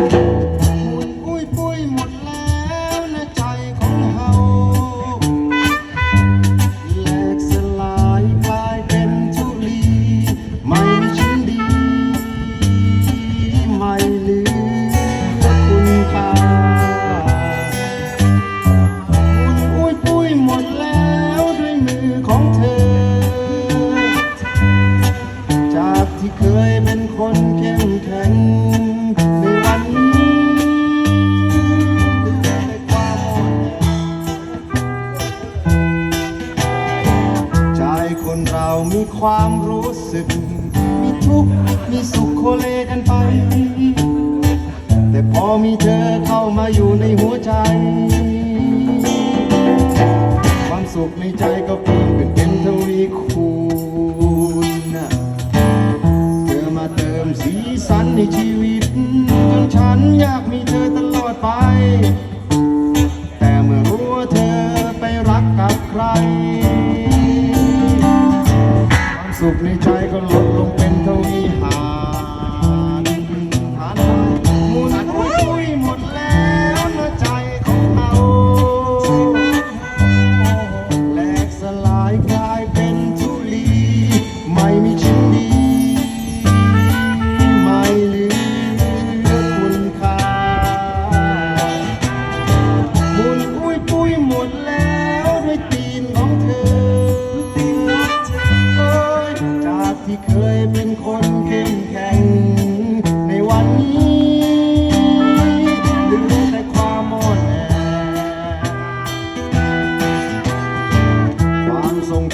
ปุ้ึก มีทุกข์มีสุขโคเลกันไป แต่พอมีเธอเข้ามาอยู่ในหัวใจ ความสุขในใจก็เพิ่มขึ้นเป็นทวีคูณเธอมาเติมสีสันในชีวิตจนฉันอยาก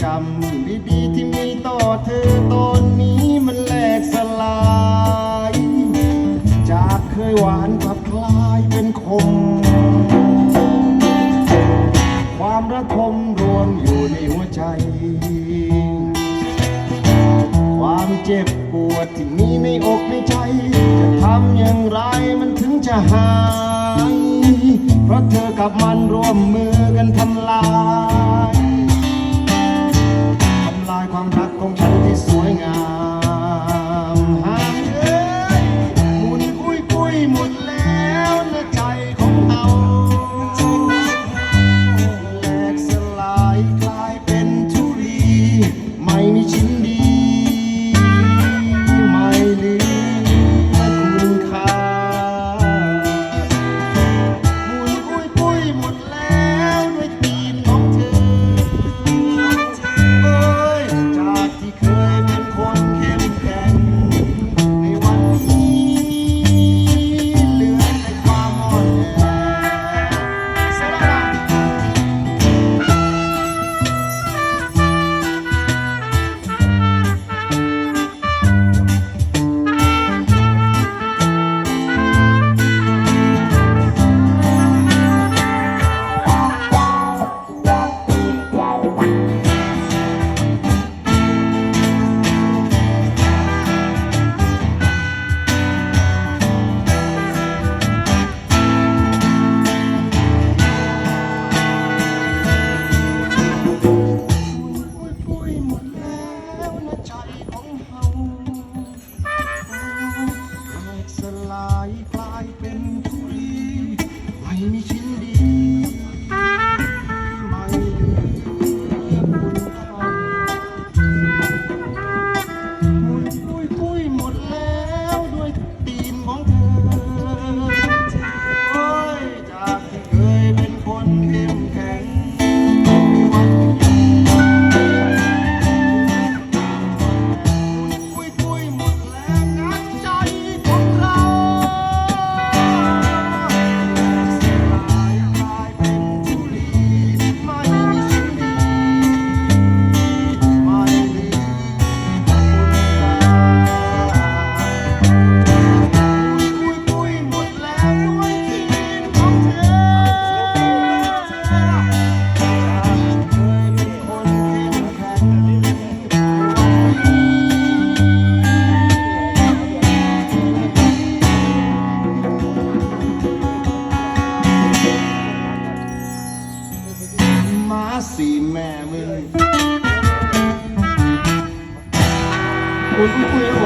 ความทรงจำดีๆที่มีต่อเธอตอนนี้มันแหลกสลาย จากเคยหวานกลับกลายเป็นคม ความระทมรวมอยู่ในหัวใจ ความเจ็บปวดที่มีในอกในใจ จะทำอย่างไรมันถึงจะหาย เพราะเธอกับมันร่วมมือกันทำ ซีแม่มึงอุ้ยอุ้ยอุ้ย